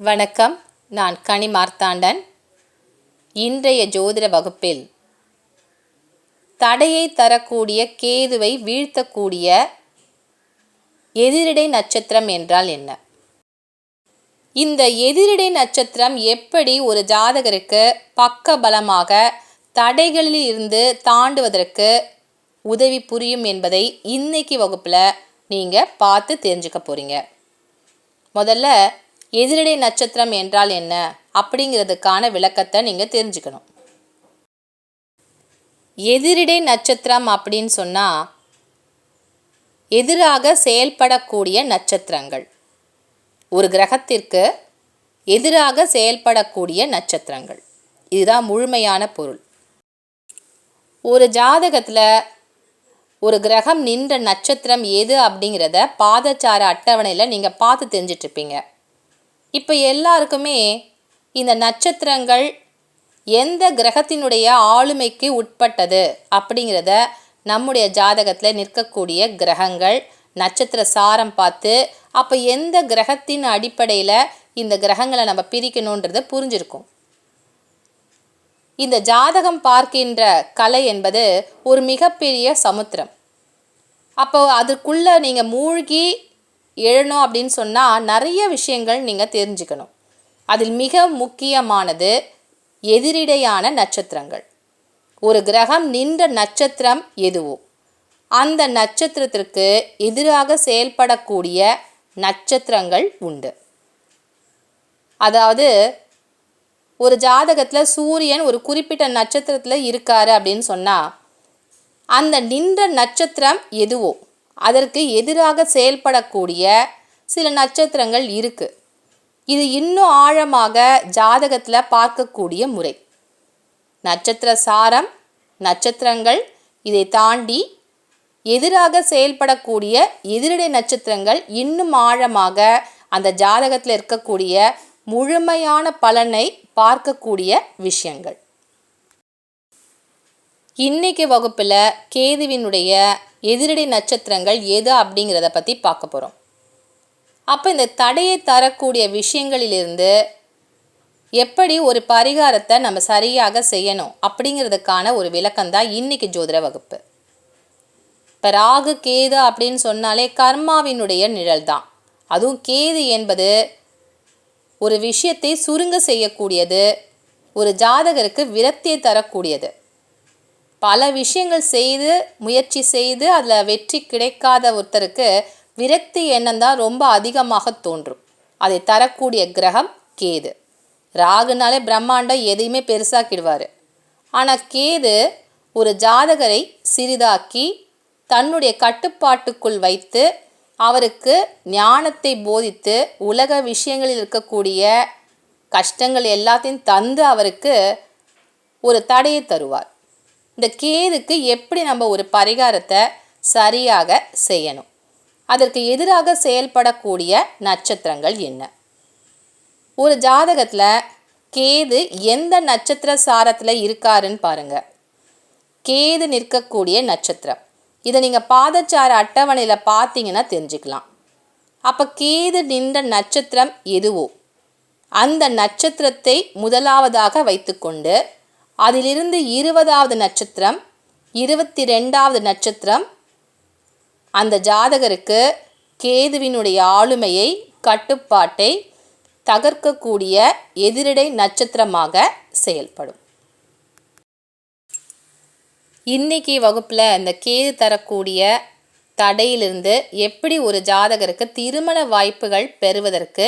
வணக்கம். நான் கனி மார்த்தாண்டன். இன்றைய ஜோதிட வகுப்பில் தடையை தரக்கூடிய கேதுவை வீழ்த்தக்கூடிய எதிரிடை நட்சத்திரம் என்றால் என்ன? இந்த எதிரிடை நட்சத்திரம் எப்படி ஒரு ஜாதகருக்கு பக்க பலமாக தடைகளில் இருந்து தாண்டுவதற்கு உதவி புரியும் என்பதை இன்னைக்கு வகுப்பில் நீங்கள் பார்த்து தெரிஞ்சுக்க போகிறீங்க முதல்ல எதிரிடை நட்சத்திரம் என்றால் என்ன? அப்படிங்கிறதுக்கான விளக்கத்தை நீங்கள் தெரிஞ்சுக்கணும். எதிரிடை நட்சத்திரம் அப்படின்னு சொன்னால் எதிராக செயல்படக்கூடிய நட்சத்திரங்கள். ஒரு கிரகத்திற்கு எதிராக செயல்படக்கூடிய நட்சத்திரங்கள். இதுதான் முழுமையான பொருள். ஒரு ஜாதகத்தில் ஒரு கிரகம் நின்ற நட்சத்திரம் எது அப்படிங்கிறத பாதச்சார அட்டவணையில் நீங்கள் பார்த்து தெரிஞ்சிட்ருப்பீங்க இப்போ எல்லாருக்குமே இந்த நட்சத்திரங்கள் எந்த கிரகத்தினுடைய ஆளுமைக்கு உட்பட்டது அப்படிங்கிறத நம்முடைய ஜாதகத்தில் நிற்கக்கூடிய கிரகங்கள் நட்சத்திர சாரம் பார்த்து அப்போ எந்த கிரகத்தின் அடிப்படையில் இந்த கிரகங்களை நம்ம பிரிக்கணுன்றது புரிஞ்சிருக்கும். இந்த ஜாதகம் பார்க்கின்ற கலை என்பது ஒரு மிகப்பெரிய சமுத்திரம். அப்போ அதுக்குள்ளே நீங்கள் மூழ்கி எழணும் அப்படின்னு சொன்னால் நிறைய விஷயங்கள் நீங்கள் தெரிஞ்சுக்கணும். அதில் மிக முக்கியமானது எதிரிடையான நட்சத்திரங்கள். ஒரு கிரகம் நின்ற நட்சத்திரம் எதுவோ அந்த நட்சத்திரத்திற்கு எதிராக செயல்படக்கூடிய நட்சத்திரங்கள் உண்டு. அதாவது ஒரு ஜாதகத்தில் சூரியன் ஒரு குறிப்பிட்ட நட்சத்திரத்தில் இருக்காரு அப்படின்னு சொன்னால் அந்த நின்ற நட்சத்திரம் எதுவோ அதற்கு எதிராக செயல்படக்கூடிய சில நட்சத்திரங்கள் இருக்குது இது இன்னும் ஆழமாக ஜாதகத்தில் பார்க்கக்கூடிய முறை. நட்சத்திர சாரம் நட்சத்திரங்கள் இதை தாண்டி எதிராக செயல்படக்கூடிய எதிரடை நட்சத்திரங்கள் இன்னும் ஆழமாக அந்த ஜாதகத்தில் இருக்கக்கூடிய முழுமையான பலனை பார்க்கக்கூடிய விஷயங்கள். இன்னைக்கு வகுப்பில் கேதுவினுடைய எதிரடை நட்சத்திரங்கள் எது அப்படிங்கிறத பற்றி பார்க்க போகிறோம் அப்போ இந்த தடையை தரக்கூடிய விஷயங்களிலிருந்து எப்படி ஒரு பரிகாரத்தை நம்ம சரியாக செய்யணும் அப்படிங்கிறதுக்கான ஒரு விளக்கம்தான் இன்னைக்கு ஜோதிட வகுப்பு. இப்போ ராகு கேது அப்படின்னு சொன்னாலே கர்மாவினுடைய நிழல் தான். அதுவும் கேது என்பது ஒரு விஷயத்தை சுருங்க செய்யக்கூடியது ஒரு ஜாதகருக்கு விரக்தியை தரக்கூடியது. பல விஷயங்கள் செய்து முயற்சி செய்து அதில் வெற்றி கிடைக்காத ஒருத்தருக்கு விரக்தி எண்ணம் தான் ரொம்ப அதிகமாக தோன்றும். அதை தரக்கூடிய கிரகம் கேது. ராகுனாலே பிரம்மாண்டம் எதையுமே பெருசாக்கிடுவார். ஆனால் கேது ஒரு ஜாதகரை சிறிதாக்கி தன்னுடைய கட்டுப்பாட்டுக்குள் வைத்து அவருக்கு ஞானத்தை போதித்து உலக விஷயங்களில் இருக்கக்கூடிய கஷ்டங்கள் எல்லாத்தையும் தந்து அவருக்கு ஒரு தடையை தருவார். இந்த கேதுக்கு எப்படி நம்ம ஒரு பரிகாரத்தை சரியாக செய்யணும்? அதற்கு எதிராக செயல்படக்கூடிய நட்சத்திரங்கள் என்ன? ஒரு ஜாதகத்தில் கேது எந்த நட்சத்திர சாரத்தில் இருக்காருன்னு பாருங்கள் கேது நிற்கக்கூடிய நட்சத்திரம். இதை நீங்கள் பாதச்சார அட்டவணையில் பார்த்தீங்கன்னா தெரிஞ்சுக்கலாம். அப்போ கேது நின்ற நட்சத்திரம் எதுவோ? அந்த நட்சத்திரத்தை முதலாவதாக வைத்துக்கொண்டு அதிலிருந்து இருபதாவது நட்சத்திரம் இருபத்தி ரெண்டாவது நட்சத்திரம். அந்த ஜாதகருக்கு கேதுவினுடைய ஆளுமையை கட்டுப்பாட்டை தகர்க்கக்கூடிய எதிரிடை நட்சத்திரமாக செயல்படும். இன்னைக்கு வகுப்பில் இந்த கேது தரக்கூடிய தடையிலிருந்து எப்படி ஒரு ஜாதகருக்கு திருமண வாய்ப்புகள் பெறுவதற்கு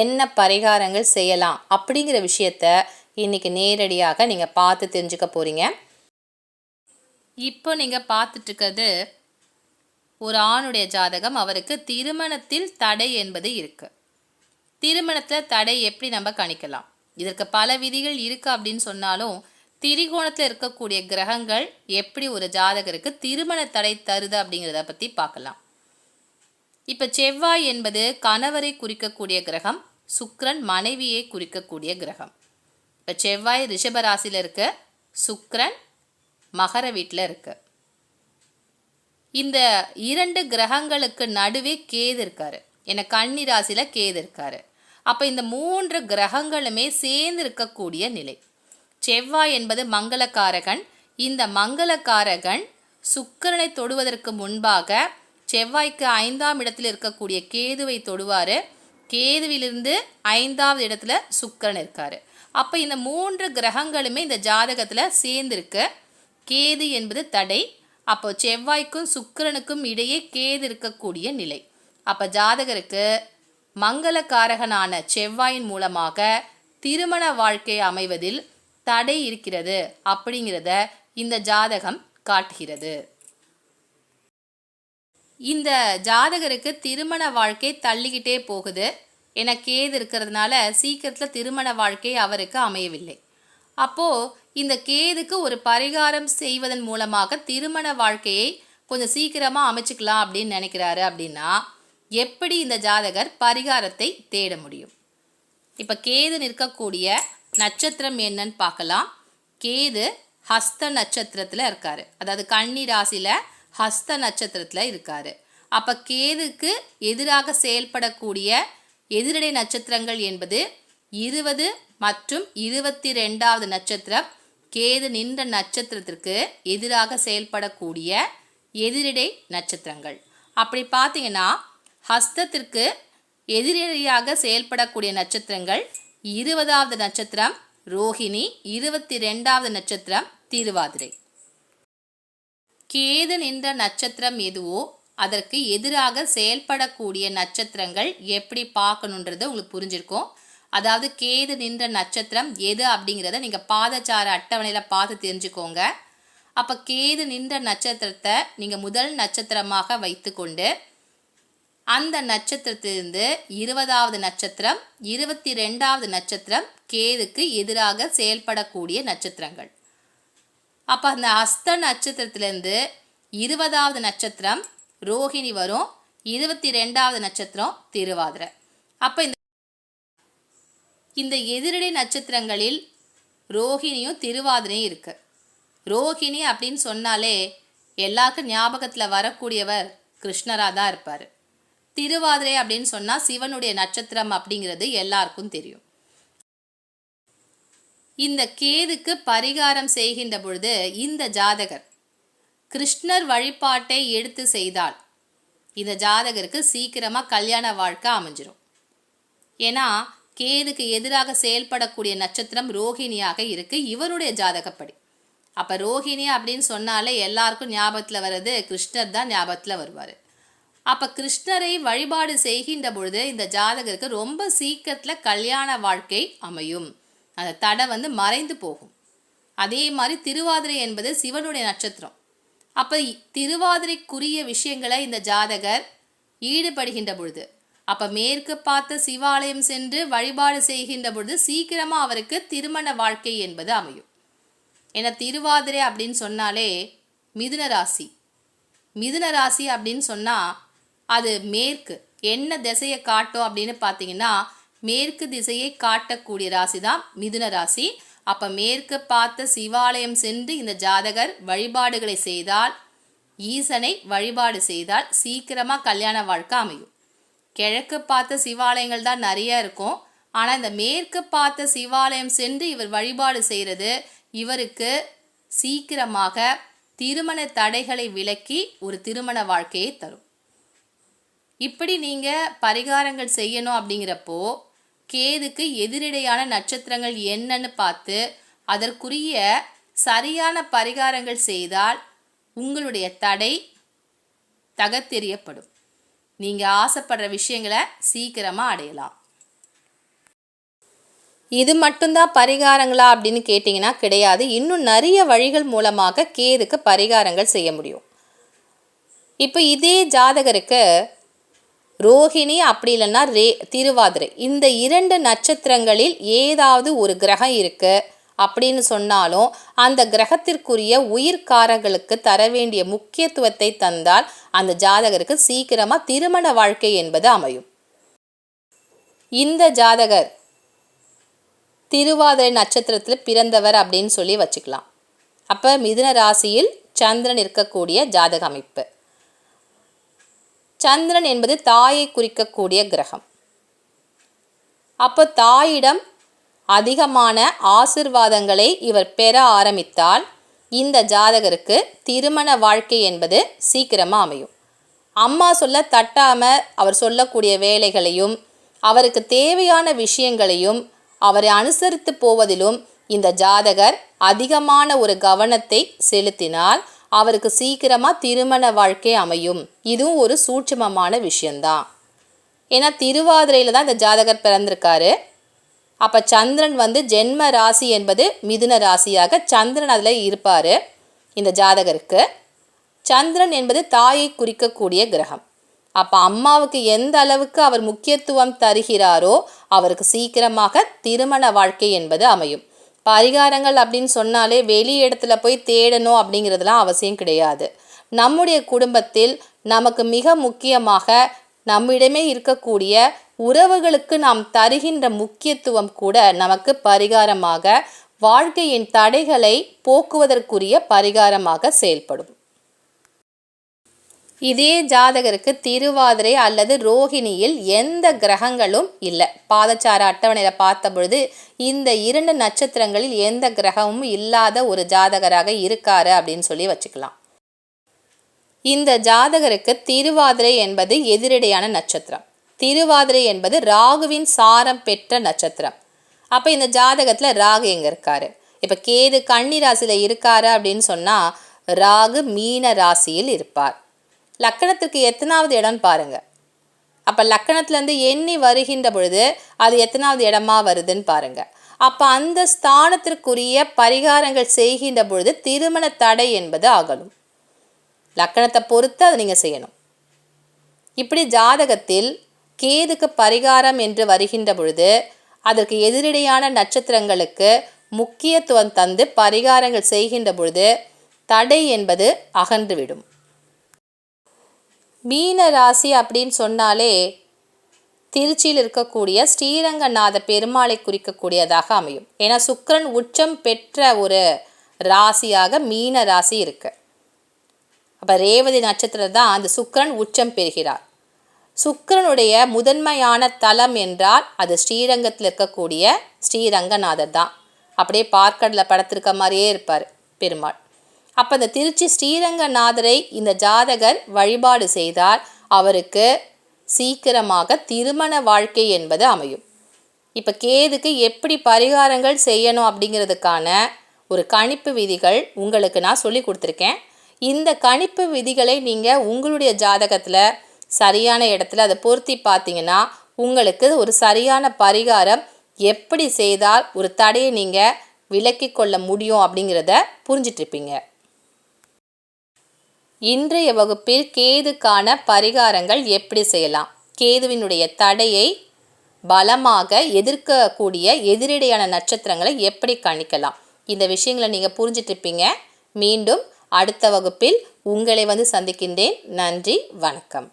என்ன பரிகாரங்கள் செய்யலாம் அப்படிங்கிற விஷயத்த இன்றைக்கி நேரடியாக நீங்கள் பார்த்து தெரிஞ்சுக்க போகிறீங்க இப்போ நீங்கள் பார்த்துட்ருக்கிறது ஒரு ஆணுடைய ஜாதகம் அவருக்கு திருமணத்தில் தடை என்பது இருக்குது திருமணத்தில் தடை எப்படி நம்ம கணிக்கலாம்? இதற்கு பல விதிகள் இருக்குது அப்படின்னு சொன்னாலும் திரிகோணத்தில் இருக்கக்கூடிய கிரகங்கள் எப்படி ஒரு ஜாதகருக்கு திருமண தடை தருது அப்படிங்கிறத பற்றி பார்க்கலாம். இப்போ செவ்வாய் என்பது கணவரை குறிக்கக்கூடிய கிரகம் சுக்ரன் மனைவியை குறிக்கக்கூடிய கிரகம். இப்போ செவ்வாய் ரிஷபராசியில் இருக்கு சுக்ரன் மகர வீட்டில் இருக்கு. இந்த இரண்டு கிரகங்களுக்கு நடுவே கேது இருக்காரு. ஏன்னா கன்னி ராசியில் கேது இருக்காரு. அப்போ இந்த மூன்று கிரகங்களுமே சேர்ந்து இருக்கக்கூடிய நிலை. செவ்வாய் என்பது மங்களக்காரகன். இந்த மங்களக்காரகன் சுக்கிரனை தொடுவதற்கு முன்பாக செவ்வாய்க்கு ஐந்தாம் இடத்தில் இருக்கக்கூடிய கேதுவை தொடுவார். கேதுவிலிருந்து ஐந்தாவது இடத்துல சுக்கிரன் இருக்காரு. அப்போ இந்த மூன்று கிரகங்களுமே இந்த ஜாதகத்தில் சேர்ந்துருக்கு. கேது என்பது தடை. அப்போ செவ்வாய்க்கும் சுக்கிரனுக்கும் இடையே கேது இருக்கக்கூடிய நிலை. அப்போ ஜாதகருக்கு மங்களக்காரகனான செவ்வாயின் மூலமாக திருமண வாழ்க்கை அமைவதில் தடை இருக்கிறது அப்படிங்கிறத இந்த ஜாதகம் காட்டுகிறது. இந்த ஜாதகருக்கு திருமண வாழ்க்கை தள்ளிக்கிட்டே போகுது. என கேது இருக்கிறதுனால சீக்கிரத்தில் திருமண வாழ்க்கை அவருக்கு அமையவில்லை. அப்போது இந்த கேதுக்கு ஒரு பரிகாரம் செய்வதன் மூலமாக திருமண வாழ்க்கையை கொஞ்சம் சீக்கிரமாக அமைச்சுக்கலாம் அப்படின்னு நினைக்கிறாரு அப்படின்னா எப்படி இந்த ஜாதகர் பரிகாரத்தை தேட முடியும்? இப்போ கேது நிற்கக்கூடிய நட்சத்திரம் என்னன்னு பார்க்கலாம். கேது ஹஸ்த நட்சத்திரத்தில் இருக்கார். அதாவது கன்னி ராசியில் ஹஸ்த நட்சத்திரத்தில் இருக்கார். அப்போ கேதுக்கு எதிராக செயல்படக்கூடிய எதிரடை நட்சத்திரங்கள் என்பது இருபது மற்றும் இருபத்தி ரெண்டாவது நட்சத்திரம். கேது நின்ற நட்சத்திரத்திற்கு எதிராக செயல்படக்கூடிய எதிரிடை நட்சத்திரங்கள். அப்படி பார்த்தீங்கன்னா ஹஸ்தத்திற்கு எதிரடியாக செயல்படக்கூடிய நட்சத்திரங்கள் இருபதாவது நட்சத்திரம் ரோஹிணி இருபத்தி ரெண்டாவது நட்சத்திரம் திருவாதிரை. கேது நின்ற நட்சத்திரம் எதுவோ அதற்கு எதிராக செயல்படக்கூடிய நட்சத்திரங்கள் எப்படி பார்க்கணுன்றது உங்களுக்கு புரிஞ்சிருக்கும். அதாவது கேது நின்ற நட்சத்திரம் எது அப்படிங்கிறத நீங்கள் பாதச்சார அட்டவணையில் பார்த்து தெரிஞ்சுக்கோங்க. அப்போ கேது நின்ற நட்சத்திரத்தை நீங்கள் முதல் நட்சத்திரமாக வைத்துக்கொண்டு அந்த நட்சத்திரத்திலிருந்து இருபதாவது நட்சத்திரம் இருபத்தி ரெண்டாவது நட்சத்திரம் கேதுக்கு எதிராக செயல்படக்கூடிய நட்சத்திரங்கள். அப்போ அந்த அஸ்த நட்சத்திரத்திலேருந்து இருபதாவது நட்சத்திரம் ரோஹிணி வரும். இருபத்தி ரெண்டாவது நட்சத்திரம் திருவாதிரை. அப்போ இந்த இந்த எதிரடி நட்சத்திரங்களில் ரோஹிணியும் திருவாதிரையும் இருக்குது ரோஹிணி அப்படின்னு சொன்னாலே எல்லாருக்கும் ஞாபகத்தில் வரக்கூடியவர் கிருஷ்ணராக தான் இருப்பார். திருவாதிரை அப்படின்னு சொன்னால் சிவனுடைய நட்சத்திரம் அப்படிங்கிறது எல்லாருக்கும் தெரியும். இந்த கேதுக்கு பரிகாரம் செய்கின்ற பொழுது இந்த ஜாதகர் கிருஷ்ணர் வழிபாட்டை எடுத்து செய்தால் இந்த ஜாதகருக்கு சீக்கிரமாக கல்யாண வாழ்க்கை அமைஞ்சிரும். ஏன்னா கேதுக்கு எதிராக செயல்படக்கூடிய நட்சத்திரம் ரோஹிணியாக இருக்கு. இவருடைய ஜாதகப்படி. அப்போ ரோஹிணி அப்படின்னு சொன்னாலே எல்லாருக்கும் ஞாபகத்தில் வர்றது கிருஷ்ணர் தான் ஞாபகத்தில் வருவார். அப்போ கிருஷ்ணரை வழிபாடு செய்கின்ற பொழுது இந்த ஜாதகருக்கு ரொம்ப சீக்கிரத்தில் கல்யாண வாழ்க்கை அமையும். அந்த தடை வந்து மறைந்து போகும். அதே மாதிரி திருவாதிரை என்பது சிவனுடைய நட்சத்திரம். அப்போ திருவாதிரைக்குரிய விஷயங்களை இந்த ஜாதகர் ஈடுபடுகின்ற பொழுது அப்போ மேற்கு பார்த்த சிவாலயம் சென்று வழிபாடு செய்கின்ற பொழுது சீக்கிரமாக அவருக்கு திருமண வாழ்க்கை என்பது அமையும். ஏன்னா திருவாதிரை அப்படின்னு சொன்னாலே மிதுன ராசி. மிதுன ராசி அப்படின்னு சொன்னால் அது மேற்கு. என்ன திசையை காட்டும் அப்படின்னு பார்த்தீங்கன்னா மேற்கு திசையை காட்டக்கூடிய ராசி தான் மிதுன ராசி. அப்போ மேற்கு பார்த்த சிவாலயம் சென்று இந்த ஜாதகர் வழிபாடுகளை செய்தால் ஈசனை வழிபாடு செய்தால் சீக்கிரமாக கல்யாண வாழ்க்கை அமையும். கிழக்கு பார்த்த சிவாலயங்கள் தான் நிறைய இருக்கும். ஆனால் இந்த மேற்கு பார்த்த சிவாலயம் சென்று இவர் வழிபாடு செய்கிறது இவருக்கு சீக்கிரமாக திருமண தடைகளை விலக்கி ஒரு திருமண வாழ்க்கையை தரும். இப்படி நீங்கள் பரிகாரங்கள் செய்யணும் அப்படிங்கிறப்போ கேதுக்கு எதிரிடையான நட்சத்திரங்கள் என்னன்னு பார்த்து அதற்குரிய சரியான பரிகாரங்கள் செய்தால் உங்களுடைய தடை தகத்தெறியப்படும் நீங்கள் ஆசைப்படுற விஷயங்களை சீக்கிரமாக அடையலாம். இது மட்டும்தான் பரிகாரங்களா அப்படின்னு கேட்டிங்கன்னா கிடையாது. இன்னும் நிறைய வழிகள் மூலமாக கேதுக்கு பரிகாரங்கள் செய்ய முடியும். இப்போ இதே ஜாதகருக்கு ரோஹிணி அப்படி இல்லைன்னா ரே திருவாதிரை. இந்த இரண்டு நட்சத்திரங்களில் ஏதாவது ஒரு கிரகம் இருக்குது அப்படின்னு சொன்னாலும் அந்த கிரகத்திற்குரிய உயிர்காரங்களுக்கு தர வேண்டிய முக்கியத்துவத்தை தந்தால் அந்த ஜாதகருக்கு சீக்கிரமாக திருமண வாழ்க்கை என்பது அமையும். இந்த ஜாதகர் திருவாதிரை நட்சத்திரத்தில் பிறந்தவர் அப்படின்னு சொல்லி வச்சுக்கலாம். அப்போ மிதுன ராசியில் சந்திரன் இருக்கக்கூடிய ஜாதக அமைப்பு. சந்திரன் என்பது தாயை குறிக்கக்கூடிய கிரகம். அப்போ தாயிடம் அதிகமான ஆசிர்வாதங்களை இவர் பெற ஆரம்பித்தால் இந்த ஜாதகருக்கு திருமண வாழ்க்கை என்பது சீக்கிரமாக அமையும். அம்மா சொல்ல தட்டாமல் அவர் சொல்லக்கூடிய வேலைகளையும் அவருக்கு தேவையான விஷயங்களையும் அவரை அனுசரித்து போவதிலும் இந்த ஜாதகர் அதிகமான ஒரு கவனத்தை செலுத்தினால் அவருக்கு சீக்கிரமாக திருமண வாழ்க்கை அமையும். இதுவும் ஒரு சூட்சமமான விஷயந்தான் ஏன்னா திருவாதிரையில் தான் இந்த ஜாதகர் பிறந்திருக்காரு. அப்போ சந்திரன் வந்து ஜென்ம ராசி என்பது மிதுன ராசியாக சந்திரன் அதில் இருப்பார் இந்த ஜாதகருக்கு. சந்திரன் என்பது தாயை குறிக்கக்கூடிய கிரகம். அப்போ அம்மாவுக்கு எந்த அளவுக்கு அவர் முக்கியத்துவம் தருகிறாரோ அவருக்கு சீக்கிரமாக திருமண வாழ்க்கை என்பது அமையும். பரிகாரங்கள் அப்படின்னு சொன்னாலே வெளி இடத்துல போய் தேடணும் அப்படிங்கிறதுலாம் அவசியம் கிடையாது. நம்முடைய குடும்பத்தில் நமக்கு மிக முக்கியமாக நம்மிடமே இருக்கக்கூடிய உறவுகளுக்கு நாம் தருகின்ற முக்கியத்துவம் கூட நமக்கு பரிகாரமாக வாழ்க்கையின் தடைகளை போக்குவதற்குரிய பரிகாரமாக செயல்படும். இதே ஜாதகருக்கு திருவாதிரை அல்லது ரோஹிணியில் எந்த கிரகங்களும் இல்லை. பாதச்சார அட்டவணையில் பார்த்த பொழுது இந்த இரண்டு நட்சத்திரங்களில் எந்த கிரகமும் இல்லாத ஒரு ஜாதகராக இருக்காரு அப்படின்னு சொல்லி வச்சுக்கலாம். இந்த ஜாதகருக்கு திருவாதிரை என்பது எதிரடையான நட்சத்திரம். திருவாதிரை என்பது ராகுவின் சாரம் பெற்ற நட்சத்திரம். அப்போ இந்த ஜாதகத்தில் ராகு எங்கே இருக்காரு? இப்போ கேது கன்னி ராசியில் இருக்காரு அப்படின்னு சொன்னால் ராகு மீன ராசியில் இருப்பார். லக்கணத்திற்கு எத்தனாவது இடம்னு பாருங்க. அப்போ லக்கணத்துலேருந்து எண்ணி வருகின்ற பொழுது அது எத்தனாவது இடமா வருதுன்னு பாருங்க. அப்போ அந்த ஸ்தானத்திற்குரிய பரிகாரங்கள் செய்கின்ற பொழுது திருமண தடை என்பது அகலும் லக்கணத்தை பொறுத்து அதை நீங்கள் செய்யணும். இப்படி ஜாதகத்தில் கேதுக்கு பரிகாரம் என்று வருகின்ற பொழுது அதற்கு எதிரடையான நட்சத்திரங்களுக்கு முக்கியத்துவம் தந்து பரிகாரங்கள் செய்கின்ற பொழுது தடை என்பது அகன்றுவிடும் மீன ராசி அப்படின்னு சொன்னாலே திருச்சியில் இருக்கக்கூடிய ஸ்ரீரங்கநாத பெருமாளை குறிக்கக்கூடியதாக அமையும். ஏன்னா சுக்கரன் உச்சம் பெற்ற ஒரு ராசியாக மீன ராசி இருக்கு. அப்போ ரேவதி நட்சத்திரம் தான் அந்த சுக்கரன் உச்சம் பெறுகிறார். சுக்கரனுடைய முதன்மையான தலம் என்றால் அது ஸ்ரீரங்கத்தில் இருக்கக்கூடிய ஸ்ரீரங்கநாதர் தான். அப்படியே பார்க்கடல படத்திருக்க மாதிரியே இருப்பார் பெருமாள். அப்போ இந்த திருச்சி ஸ்ரீரங்கநாதரை இந்த ஜாதகர் வழிபாடு செய்தால் அவருக்கு சீக்கிரமாக திருமண வாழ்க்கை என்பது அமையும். இப்போ கேதுக்கு எப்படி பரிகாரங்கள் செய்யணும் அப்படிங்கிறதுக்கான ஒரு கணிப்பு விதிகள் உங்களுக்கு நான் சொல்லி கொடுத்துருக்கேன். இந்த கணிப்பு விதிகளை நீங்கள் உங்களுடைய ஜாதகத்தில் சரியான இடத்துல அதை பொருத்தி பார்த்தீங்கன்னா உங்களுக்கு ஒரு சரியான பரிகாரம் எப்படி செய்தால் ஒரு தடையை நீங்கள் விலக்கி கொள்ள முடியும் அப்படிங்கிறத புரிஞ்சிட்ருப்பீங்க. இன்றைய வகுப்பில் கேதுக்கான பரிகாரங்கள் எப்படி செய்யலாம்? கேதுவினுடைய தடையை பலமாக எதிர்க்கக்கூடிய எதிரடையான நட்சத்திரங்களை எப்படி கணிக்கலாம்? இந்த விஷயங்களை நீங்கள் புரிஞ்சிட்ருப்பீங்க மீண்டும் அடுத்த வகுப்பில் உங்களை வந்து சந்திக்கின்றேன். நன்றி வணக்கம்.